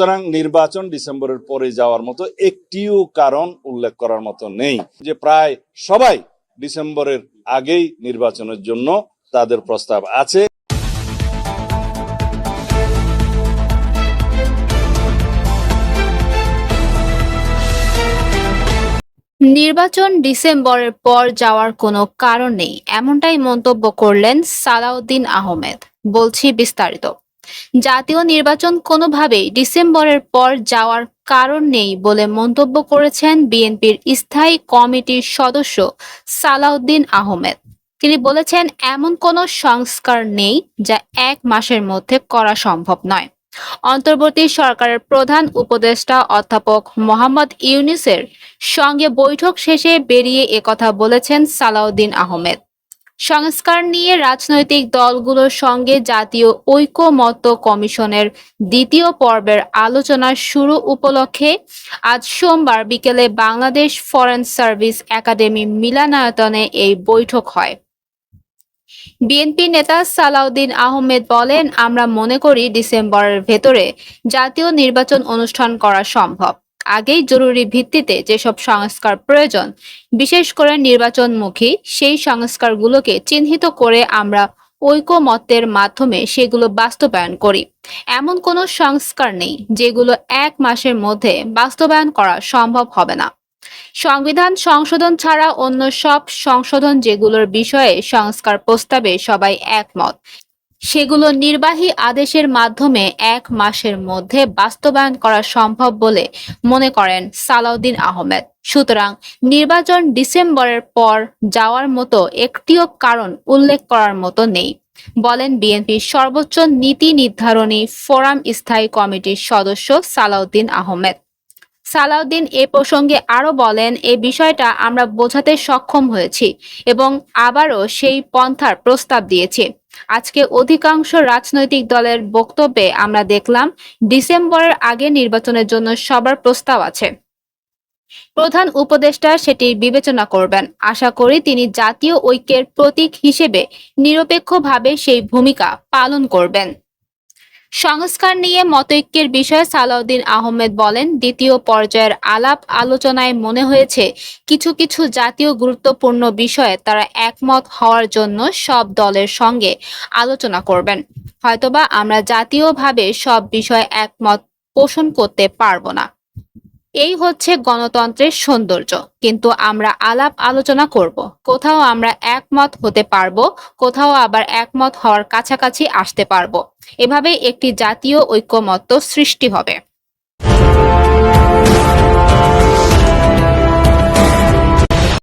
সুতরাং নির্বাচন ডিসেম্বরের পরে যাওয়ার মতো একটিও কারণ উল্লেখ করার মতো নেই যে প্রায় সবাই ডিসেম্বরের আগেই নির্বাচনের জন্য তাদের প্রস্তাব আছে। নির্বাচন ডিসেম্বরের পর যাওয়ার কোনো কারণ নেই, এমনটাই মন্তব্য করলেন সালাউদ্দিন আহমেদ। বলছি বিস্তারিত। জাতীয় নির্বাচন কোনোভাবেই ডিসেম্বরের পর যাওয়ার কারণ নেই বলে মন্তব্য করেছেন বিএনপির স্থায়ী কমিটির সদস্য সালাউদ্দিন আহমেদ। তিনি বলেছেন, এমন কোনো সংস্কার নেই যা এক মাসের মধ্যে করা সম্ভব নয়। অন্তর্বর্তী সরকারের প্রধান উপদেষ্টা অধ্যাপক মোহাম্মদ ইউনিসের সঙ্গে বৈঠক শেষে বেরিয়ে একথা বলেছেন সালাউদ্দিন আহমেদ। সংস্কার নিয়ে রাজনৈতিক দলগুলোর সঙ্গে জাতীয় ঐকমত্য কমিশনের দ্বিতীয় পর্বের আলোচনার শুরু উপলক্ষে আজ সোমবার বিকেলে বাংলাদেশ ফরেন সার্ভিস একাডেমি মিলানায়তনে এই বৈঠক হয়। বিএনপি নেতা সালাউদ্দিন আহমেদ বলেন, আমরা মনে করি ডিসেম্বরের ভেতরে জাতীয় নির্বাচন অনুষ্ঠান করা সম্ভব। আগেই জরুরি ভিত্তিতে যেসব সংস্কার প্রয়োজন, বিশেষ করে নির্বাচনমুখী, সেই সংস্কারগুলোকে চিহ্নিত করে আমরা ঐকমত্যের মাধ্যমে সেগুলো বাস্তবায়ন করি। এমন কোনো সংস্কার নেই যেগুলো এক মাসের মধ্যে বাস্তবায়ন করা সম্ভব হবে না। সংবিধান সংশোধন ছাড়া অন্য সব সংশোধন যেগুলোর বিষয়ে সংস্কার প্রস্তাবে সবাই একমত সেগুলো নির্বাহী আদেশের মাধ্যমে এক মাসের মধ্যে বাস্তবায়ন করা সম্ভব বলে মনে করেন সালাউদ্দিন আহমেদ। সুতরাং নির্বাচন ডিসেম্বরের পর যাওয়ার মতো একটিও কারণ উল্লেখ করার মতো নেই, বলেন বিএনপির সর্বোচ্চ নীতি নির্ধারণী ফোরাম স্থায়ী কমিটির সদস্য সালাউদ্দিন আহমেদ। সালাউদ্দিন এ প্রসঙ্গে আরও বলেন, এ বিষয়টা আমরা বোঝাতে সক্ষম হয়েছি এবং আবারও সেই পন্থার প্রস্তাব দিয়েছি। আজকে অধিকাংশ রাজনৈতিক দলের বক্তব্যে আমরা দেখলাম, ডিসেম্বরের আগে নির্বাচনের জন্য সবার প্রস্তাব আছে। প্রধান উপদেষ্টা সেটি বিবেচনা করবেন। আশা করি তিনি জাতীয় ঐক্যের প্রতীক হিসেবে নিরপেক্ষভাবে সেই ভূমিকা পালন করবেন। সংস্কার নিয়ে মতৈক্যের বিষয়ে সালাউদ্দিন আহমেদ বলেন, দ্বিতীয় পর্যায়ের আলাপ আলোচনায় মনে হয়েছে, কিছু কিছু জাতীয় গুরুত্বপূর্ণ বিষয়ে তারা একমত হওয়ার জন্য সব দলের সঙ্গে আলোচনা করবেন। হয়তোবা আমরা জাতীয়ভাবে সব বিষয়ে একমত পোষণ করতে পারব না। এই হচ্ছে গণতন্ত্রের সৌন্দর্য। কিন্তু আমরা আলাপ আলোচনা করব। কোথাও আমরা একমত হতে পারব, কোথাও আবার একমত হওয়ার কাছাকাছি আসতে পারব। এভাবে একটি জাতীয় ঐক্যমত্য সৃষ্টি হবে।